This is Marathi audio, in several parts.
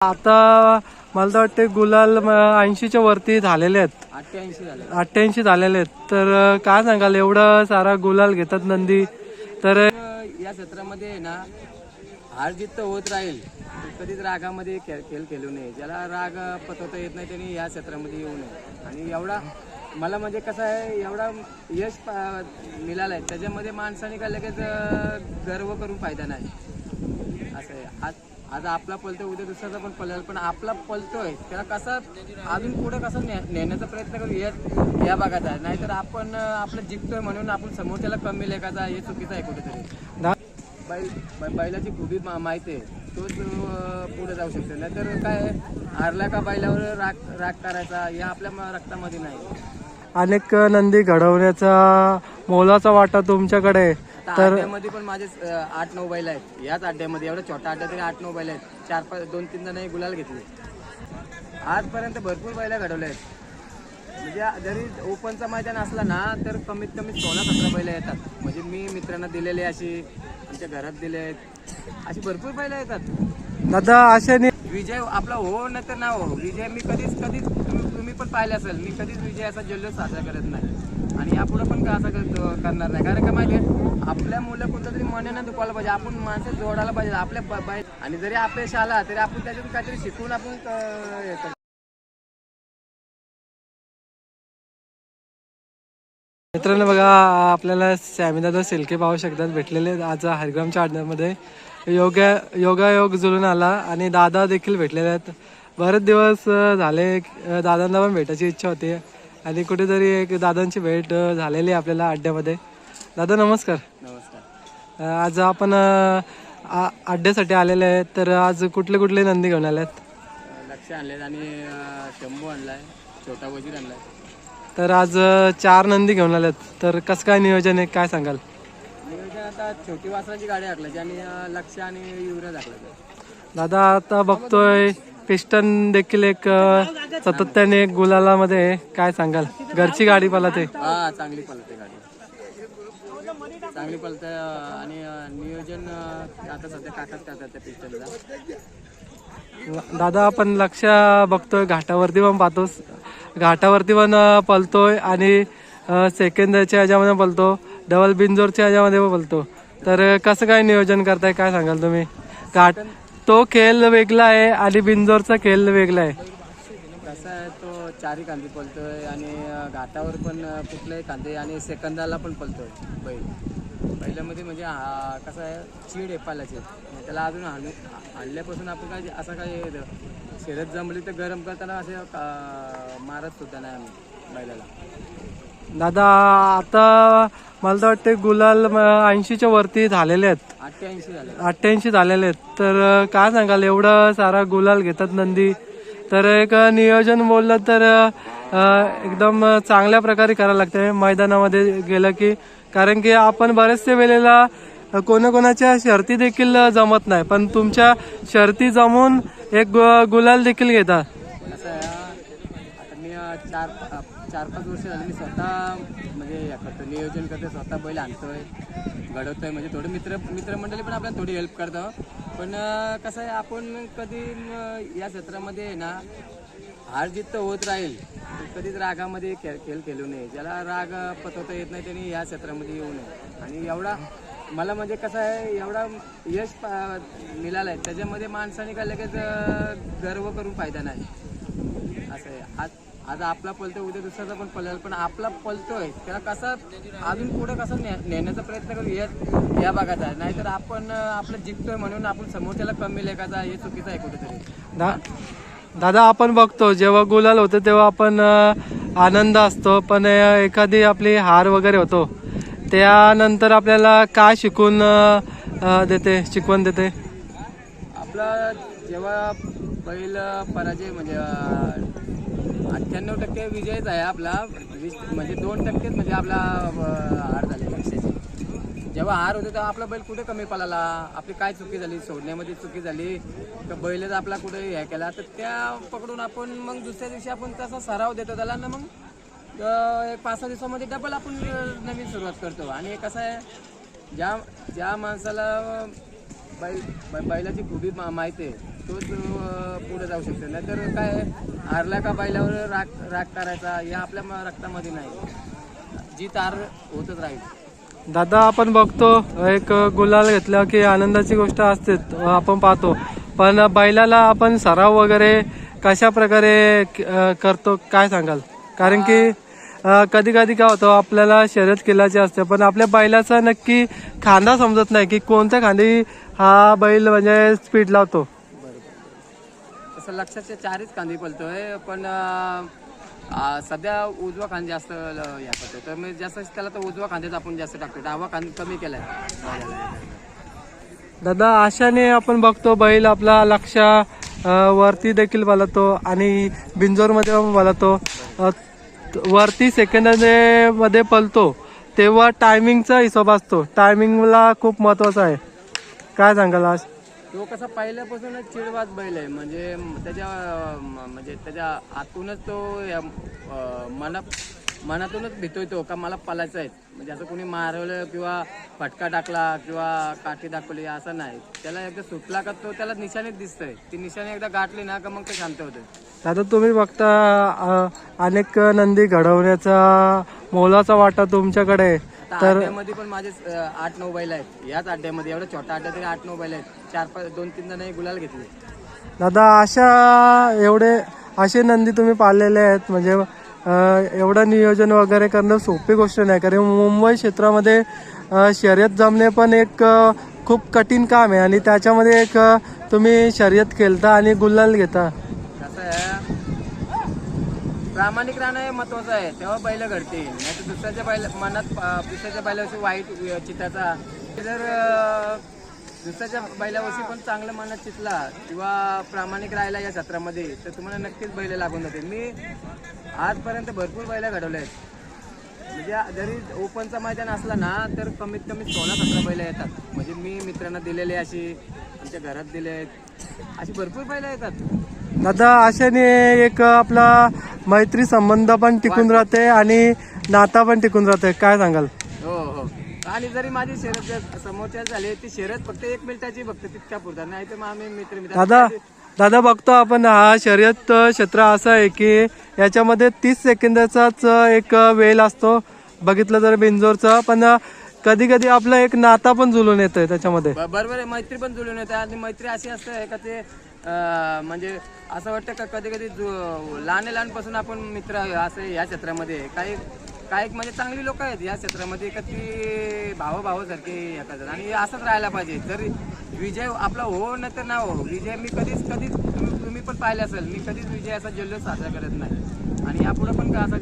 आता मला तर वाटते गुलाल ऐंशीच्या वरती झालेले आहेत. अठ्ठ्याऐंशी झाले. अठ्ठ्याऐंशी झालेले आहेत. तर काय सांगाल? एवढं सारा गुलाल घेतात नंदी. तर या क्षेत्रामध्ये आहे ना हार जीत तर होत राहील कधीच रागामध्ये खेळ खेळ खेळू नये. ज्याला राग पतवता येत नाही त्यांनी या क्षेत्रामध्ये येऊ नये. आणि एवढा मला म्हणजे कसं आहे एवढा यश मिळालं आहे त्याच्यामध्ये माणसाने काय लगेच गर्व करून फायदा नाही. असं आहे. आज आज आपला पलतोय उद्या दुसऱ्याचा पण पळेल पण आपला पलतोय त्याला कसं अजून पुढे कसं नेण्याचा प्रयत्न करू या या भागात आहे. नाहीतर आपण आपलं जिंकतोय म्हणून आपण समोरच्याला कमी लेखाचा हे चुकीचं आहे कुठेतरी. बैल बैलाची खूबी मा- माहिती आहे. तोच पुढे जाऊ शकतो. नाहीतर काय हारला का बैलावर राग राग करायचा हे आपल्या रक्तामध्ये नाही. अनेक नंदी घडवण्याचा मोलाचा वाटा तुमच्याकडे. आता अड्ड्यामध्ये पण माझे आठ नऊ बैल आहेत. याच अड्ड्यामध्ये एवढा छोटा अड्डा तरी आठ नऊ बैल आहेत. चार पाच दोन तीन जण गुलाल घेतले. आजपर्यंत भरपूर बैल घडवले आहेत. म्हणजे जरी ओपनचा मैदान असला ना तर कमीत कमी सोळा सतरा बैल येतात. म्हणजे मी मित्रांना दिलेले अशी आमच्या घरात दिले आहेत. अशी भरपूर बैल येतात. दादा अशाने विजय आपला हो नाही तर ना हो. विजय मी कधीच कधीच तुम्ही पण पाहिले असेल. मी कधीच विजयाचा जल्लोष साजरा करत नाही. आणि यापुढे पण का असं करणार नाही? कारण का माहिती आहे आपल्या मुलं कोणतं तरी मनानं दुखावलं पाहिजे. आपण माणसं जोडायला पाहिजे. आपल्या बाई आणि जरी अपयश आला तरी आपण त्याच्यातून काहीतरी शिकून आपण येतो. मित्रांनो बघा आपल्याला सॅमीदादा सिल्के पाहू शकतात. भेटलेले आज हरिग्रामच्या आडण्यामध्ये योगा योगायोग जुळून आला आणि दादा देखील भेटलेले आहेत. बरेच दिवस झाले दादांना पण भेटायची इच्छा होती. आणि कुठेतरी एक दादांची भेट झालेली आहे आपल्याला अड्ड्यामध्ये. दादा नमस्कार. नमस्कार. आज आपण अड्ड्यासाठी आलेले आहेत तर आज कुठले कुठले नंदी घेऊन आले आहेत लक्ष आणलेत आणि शंभू आणलाय छोटा वजीर आणलाय. तर आज चार नंदी घेऊन आलेत तर कसं काय नियोजन आहे काय सांगाल? नियोजन आता छोटी वासराची गाडी हाकलायची आणि लक्ष आणि युवराज हाकलायचं दादा आता बघतोय पिस्टन देखील एक सातत्याने एक गुलालामध्ये. काय सांगाल? घरची गाडी पाला ते हा चांगली गाडी. चांगली पळते आणि नियोजन अं, आता सध्या काकाच करतात त्या पिस्टनला. दादा आपण लक्ष बघतोय घाटावरती पण पाहतोस घाटावरती पण अ, पळतोय आणि सेकंदच्या ह्याच्यामध्ये पळतो डबल बिंजोरच्या ह्याच्यामध्ये पण पळतो तर कसं काय नियोजन करताय? काय सांगाल तुम्ही? घाट तो खेळ वेगळा आहे आणि बिंजोरचा खेळ वेगळा आहे. कसा आहे तो? चारी कांदे पलतोय आणि घाटावर पण अं, कुठल्याही कांदे आणि सेकंदाला पण पलतोय बैल. पहिल्यामध्ये म्हणजे हा- कसं आहे चीड आहे पाल्याची त्याला अजून हाणू हाणल्यापासून आपण काय असं काय शेरत जमली तर गरम करताना असे मारत सुद्धा नाही आम्ही बैलाला. दादा आता मला तर वाटते गुलाल ऐंशीच्या वरती झालेले आहेत. अठ्ठ्याऐंशी झाले. अठ्ठ्याऐंशी झालेले आहेत. तर काय सांगाल एवढं सारा गुलाल घेतात नंदी. तर एक नियोजन बोललं तर एकदम चांगल्या प्रकारे करायला लागते मैदानामध्ये गेलं की कारण की आपण बरेचसे वेळेला कोणाकोणाच्या शर्ती देखील जमत नाही. पण तुमच्या शर्ती जमून एक गुलाल देखील घेतात चार चार पाच वर्ष झाली मी स्वतः म्हणजे करतो नियोजन करतो स्वतः बैल आणतोय घडवतोय. म्हणजे थोडे मित्र मित्रमंडळी पण आपल्याला थोडी हेल्प करतं. पण कसं आहे आपण कधी या क्षेत्रामध्ये आहे ना हार जीत तर होत राहील कधीच रागामध्ये खेळ खेळ खेळू नये. ज्याला राग पतवता येत नाही त्यांनी या क्षेत्रामध्ये येऊ नये. आणि एवढा मला म्हणजे कसं आहे एवढा यश पा- मिळालं आहे त्याच्यामध्ये माणसाने काय लगेच गर्व करून फायदा नाही. असं आहे. आज आज आपला पलतोय उद्या दुसऱ्याचा पण पळेल पण आपला पलतोय त्याला कसं अजून पुढे कसं नेण्याचा प्रयत्न करू या या भागात आहे. नाहीतर आपण आपलं जिंकतोय म्हणून आपण समोरच्याला कमी लेखाचा हे चुकीचं आहे कुठेतरी. दा दादा आपण बघतो जेव्हा गुलाल होतं तेव्हा आपण आनंद असतो पण एखादी आपली हार वगैरे होतो त्यानंतर आपल्याला काय शिकून देते शिकवण देते? आपला जेव्हा बैल पराजय म्हणजे अठ्ठ्याण्णव टक्के विजयच आहे आपला. वीस म्हणजे दोन टक्केच म्हणजे आपला हार झाले लक्षाची जेव्हा हार होते तेव्हा आपला बैल कुठे कमी पळाला? आपली काय चुकी झाली? सोडण्यामध्ये चुकी झाली? का बैलच आपला कुठे हे केला? तर त्या पकडून आपण मग दुसऱ्या दिवशी आपण तसा सराव देतो त्याला ना मग एक पाच सहा दिवसामध्ये डबल आपण नवीन सुरुवात करतो. आणि कसं आहे ज्या ज्या माणसाला बैल बैलाची खूबी मा- माहिती आहे. तोच पुढे जाऊ शकतो. नाहीतर काय हारला का बैलावर राग राग करायचा? हे आपल्या रक्तामध्ये नाही. जी तार होतच राहील. दादा आपण बघतो एक गुलाल घेतला की आनंदाची गोष्ट असते आपण पाहतो. पण बैलाला आपण सराव वगैरे कशा प्रकारे करतो काय सांगाल? कारण की कधी कधी काय होतं आपल्याला शर्यत केल्याची असते पण आपल्या बैलाचा नक्की खांदा समजत नाही की कोणत्या खांदी हा बैल म्हणजे स्पीड लावतो. तसं लक्षाचे चारच कांदे पलतोय पण सध्या उजवा खांदे जास्त हे करतो तर मी जास्त त्याला तर उजवा खांद्याच आपण जास्त टाकतो डावा खांदा कमी केलाय. दादा अशाने आपण बघतो बैल आपला लक्ष वरती देखील बलतो आणि बिंजोरमध्ये पण बलतो. वरती सेकंडमध्ये पलतो तेव्हा टायमिंगचा हिशोब असतो. टायमिंगला खूप महत्त्वाचा आहे. काय सांगाल आज? तो कसा पहिल्यापासूनच चिडवाच बैल आहे. म्हणजे त्याच्या म्हणजे त्याच्या आतूनच तो या, मना मनातूनच भीतोय तो का मला पलायचं आहे? म्हणजे असं कोणी मारवलं किंवा फटका टाकला किंवा काठी दाखवली असं नाही. त्याला एकदा सुटला का तो त्याला निशाणीच दिसतंय. ती निशाणी एकदा गाठली ना का मग ते शांत होतं दादा तुम्ही बघता अ, अनेक नंदी घडवण्याचा मोलाचा वाटा तुमच्याकडे. आहे. आता अड्ड्यामध्ये पण माझे अं, आठ नऊ बैल आहेत. याच अड्ड्यामध्ये एवढं छोटा अड्डा तरी आठ नऊ बैल आहेत. चार पाच दोन तीन जण गुलाल घेतले. दादा अशा एवढे असे नंदी तुम्ही पाळलेले आहेत. म्हणजे एवढं नियोजन वगैरे करणं सोपी गोष्ट नाही कारण मुंबई क्षेत्रामध्ये शर्यत जमणे पण एक खूप कठीण काम आहे आणि त्याच्यामध्ये एक तुम्ही शर्यत खेळता आणि गुल्लाल घेता. आहे? प्रामाणिक राहणं हे महत्वाचं आहे. तेव्हा बैल घडते नाही दुसऱ्याच्या बैल मनात दुसऱ्याच्या बैलाविषयी वाईट वि- चिताचा. जर अं, दुसऱ्याच्या बैलाविषयी पण चांगलं मनात चितला किंवा प्रामाणिक राहिला या सत्रामध्ये तर तुम्हाला नक्कीच बैल लागून जातील. मी आजपर्यंत भरपूर बैल घडवले आहेत म्हणजे जरी ओपनचा मैदान असला ना तर कमीत कमी सोळा सतरा बैल येतात. म्हणजे मी मित्रांना दिलेले अशी आमच्या घरात दिले आहेत अशी भरपूर बैल येतात. दादा अशाने एक आपला मैत्री संबंध पण टिकून राहते आणि नाता पण टिकून राहते. काय सांगाल? आणि जरी माझी शर्यत जर समोरच्या झाली ती शर्यत फक्त एक मिनिटाची फक्त तितक्या पुरतात नाही तर मग आम्ही मित्र मित्र दादा दादा बघतो आपण हा शर्यत क्षेत्र असं आहे की याच्यामध्ये तीस सेकंदाचाच एक वेळ असतो. बघितलं तर बिंजोरचा पण कधी कधी आपलं एक नाता पण जुळून येतोय त्याच्यामध्ये. बरोबर आहे मैत्री पण जुळून येते. आणि मैत्री अशी असते का ते म्हणजे असं वाटतं का कधी कधी लहान लहानपासून आपण मित्र असं या क्षेत्रामध्ये काही काही म्हणजे चांगली लोक आहेत या क्षेत्रामध्ये कधी भावा भावासारखे हे करतात आणि असंच राहायला पाहिजे. जर विजय आपला हो नाही तर ना हो. विजय मी कधीच कधीच तुम्ही तुम्ही पण पाहिले असेल मी कधीच विजय असा जल्लोष साजरा करत नाही. आणि यापुढे पण का असं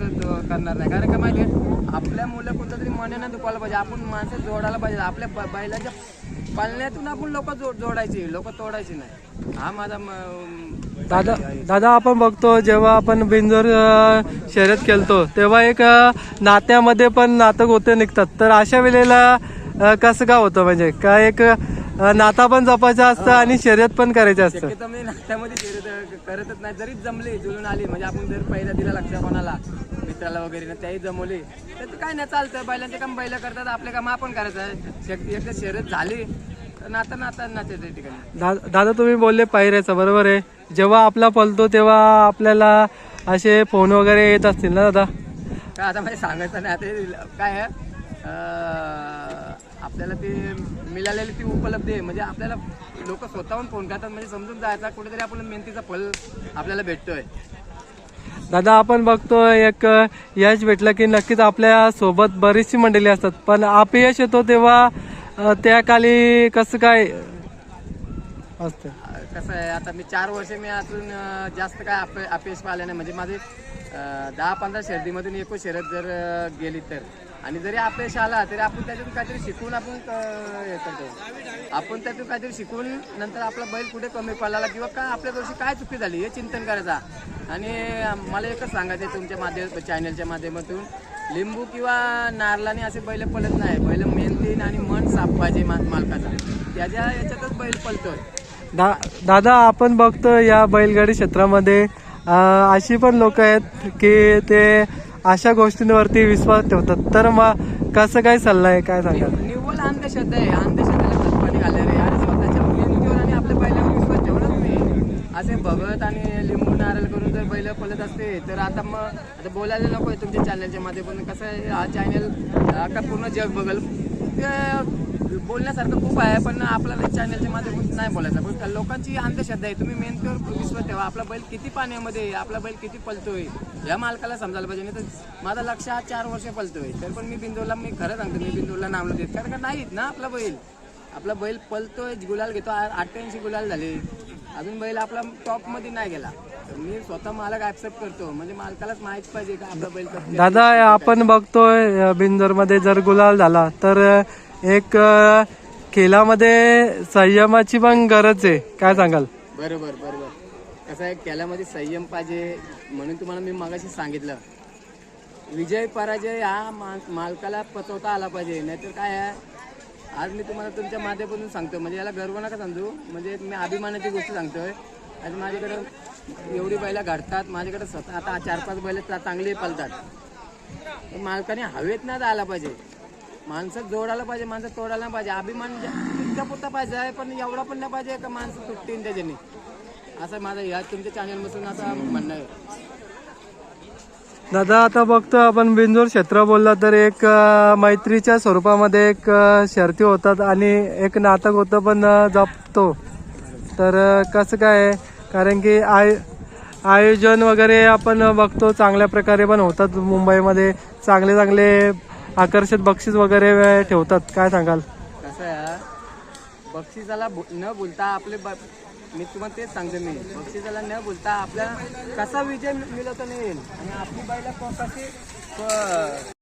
करणार नाही. कारण का माहिती आहे आपल्या मुलं कुठं तरी मनानं दुखायला पाहिजे. आपण माणसं जोडायला पाहिजे. आपल्या ब- बैलाच्या पालण्यातून आपण लोक जोडायची. लोक तोडायची नाही. हा माझा म- दादा दादा आपण बघतो जेव्हा आपण बिंजोर शर्यत खेळतो तेव्हा एक नात्यामध्ये पण नातं होते निघतात. तर अशा वेळेला कसं का होतं? म्हणजे का एक नाता पण जपायचं असतं आणि शर्यत पण करायचं असतं. शक्यतो मी नात्यामध्ये शर्यत करतच नाही. जरी जमली जुळून आली म्हणजे आपण जर पहिला दिला लक्ष कोणाला मित्राला वगैरे ना त्याही जमवली तर काय नाही चालतं. बैलांचे काम बैल करतात आपले काम आपण करायचं. आहे एकदा शर्यत झाली नातं नातं ठिकाणी. दा- दादा तुम्ही बोलले पायऱ्याचं बरोबर आहे. जेव्हा आपला पलतो तेव्हा आपल्याला असे फोन वगैरे येत असतील ना दादा? काय आता म्हणजे सांगायचं नाही आता हे काय आहे? अं, आपल्याला ते मिळालेली ती उपलब्धी आहे. म्हणजे आपल्याला लोक स्वतःहून फोन करतात म्हणजे समजून जायचा कुठेतरी आपल्याला मेहनतीचा फल आपल्याला भेटतोय. दादा आपण बघतो एक यश भेटलं की नक्कीच आपल्यासोबत बरीचशी मंडळी असतात. पण अपयश येतो तेव्हा त्या काली कसं काय असतं? कसं आहे आता मी चार वर्ष मी अजून जास्त काय अप अपयश पाहिलं नाही. म्हणजे माझे दहा पंधरा शर्दीमधून एकूण शर्यत जर गेली तर. आणि जरी अपयश आला तरी आपण त्याच्यातून काहीतरी शिकून आपण हे करतो. आपण त्यातून काहीतरी शिकून नंतर आपला बैल कुठे कमी पडला किंवा काय आपल्या दिवशी काय चुकी झाली हे चिंतन करायचा. आणि मला एकच सांगायचं आहे तुमच्या माध्यम चॅनलच्या माध्यमातून. लिंबू किंवा नारळाने असे बैल पडत नाही. बैल मेहनतीन आणि मन साफ पाहिजे मालकाचा. त्याच्या याच्यातच बैल पळतोय दा दादा आपण बघतो या बैलगाडी क्षेत्रामध्ये. अशी पण लोक आहेत की ते अशा गोष्टींवरती विश्वास ठेवतात. तर मग कसं काय सल्ला आहे काय सांगाल? निव्वळ अंधश्रद्धा आहे. अंधश्रद्धेला खतपाणी घालणारे आणि स्वतःच्या कसे भगत आणि लिंबू नारळ करून जर बैल पळत असते तर आता मग आता बोलायला नको आहे तुमच्या चॅनलच्या माध्यमातून. कसं आहे? हा चॅनल का पूर्ण जग बघल बोलण्यासारखं खूप आहे पण आपल्याला चॅनलच्या माध्यमातून नाही बोलायचं. पण लोकांची अंधश्रद्धा आहे. तुम्ही मेहनतीवर विश्वास ठेवा. आपला बैल किती पाण्यामध्ये आहे, आपला बैल किती पलतोय या मालकाला समजायला पाहिजे. नाही तर माझा लक्ष हा चार वर्ष पलतोय. तर पण मी बिंदूला मी खरं सांगतो मी बिंदूला नाव देत. कारण का नाहीत ना आपला बैल? आपला बैल पलतोय गुलाल घेतो. अठ्ठ्याऐंशी गुलाल झाले. अजून बैल आपला टॉपमध्ये नाही गेला. मी स्वतः मालक ऍक्सेप्ट करतो. म्हणजे मालकालाच माहीत पाहिजे का आपला बैल कसं- दादा आपण बघतोय बिंदरमध्ये जर गुलाल झाला तर एक अ, खेळामध्ये संयमाची पण गरज आहे. काय सांगाल? बरोबर बरोबर. कसं आहे त्यालामध्ये संयम पाहिजे म्हणून तुम्हाला मी मगाशी सांगितलं. विजय पराजय हा मा- मालकाला पचवता आला पाहिजे. नाहीतर काय आहे आज मी तुम्हाला तुमच्या माध्यमातून सांगतो म्हणजे याला गर्व नका समजू. म्हणजे मी अभिमानाची गोष्ट सांगतोय. आज माझ्याकडं एवढी बैला घडतात माझ्याकडे स्वतः आता चार पाच बैल चांगली पलतात मालकाने हवेत नाही आला पाहिजे. माणसं जोडायला पाहिजे माणसं तोडायला नाही पाहिजे. अभिमान इतका पुरता पाहिजे पण एवढा पण नाही पाहिजे का माणसं तुटतील त्याच्याने. असं माझं या तुमच्या चॅनलमधून असं म्हणणं आहे. दादा आता बघतो आपण बिंदूर क्षेत्र बोलला तर एक मैत्रीच्या स्वरूपामध्ये एक शर्ती होतात आणि एक नाटक होतं पण जपतो. तर कसं काय कारण की आय आयोजन वगैरे आपण बघतो चांगल्या प्रकारे पण होतात मुंबईमध्ये. चांगले चांगले आकर्षक बक्षीस वगैरे ठेवतात. काय सांगाल? कसं आहे बक्षिसाला न बोलता आपले ब- मी तुम्हाला तेच सांगतो मी. बक्षिसाला न बोलता आपल्या कसा विजय मिळवता येईल आणि आपली बाईला कशी